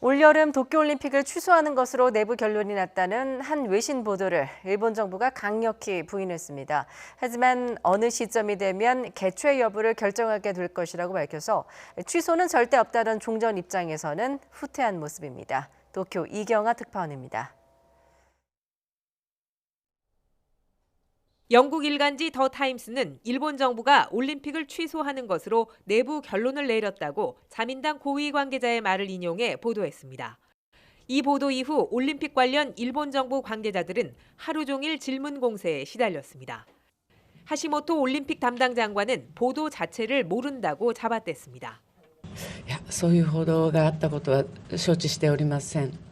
올여름 도쿄올림픽을 취소하는 것으로 내부 결론이 났다는 한 외신 보도를 일본 정부가 강력히 부인했습니다. 하지만 어느 시점이 되면 개최 여부를 결정하게 될 것이라고 밝혀서 취소는 절대 없다던 종전 입장에서는 후퇴한 모습입니다. 도쿄 이경아 특파원입니다. 영국 일간지 더 타임스는 일본 정부가 올림픽을 취소하는 것으로 내부 결론을 내렸다고 자민당 고위 관계자의 말을 인용해 보도했습니다. 이 보도 이후 올림픽 관련 일본 정부 관계자들은 하루 종일 질문 공세에 시달렸습니다. 하시모토 올림픽 담당 장관은 보도 자체를 모른다고 잡아댔습니다. いやそういう報道があったことは承知しておりません。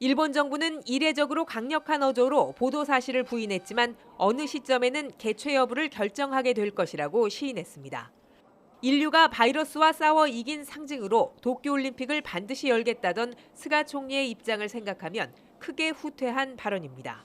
일본 정부는 이례적으로 강력한 어조로 보도 사실을 부인했지만 어느 시점에는 개최 여부를 결정하게 될 것이라고 시인했습니다. 인류가 바이러스와 싸워 이긴 상징으로 도쿄올림픽을 반드시 열겠다던 스가 총리의 입장을 생각하면 크게 후퇴한 발언입니다.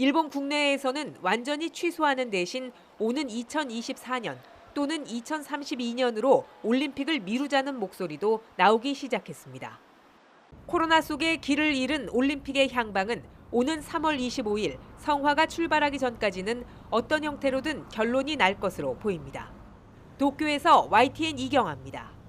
일본 국내에서는 완전히 취소하는 대신 오는 2024년 또는 2032년으로 올림픽을 미루자는 목소리도 나오기 시작했습니다. 코로나 속에 길을 잃은 올림픽의 향방은 오는 3월 25일 성화가 출발하기 전까지는 어떤 형태로든 결론이 날 것으로 보입니다. 도쿄에서 YTN 이경아입니다.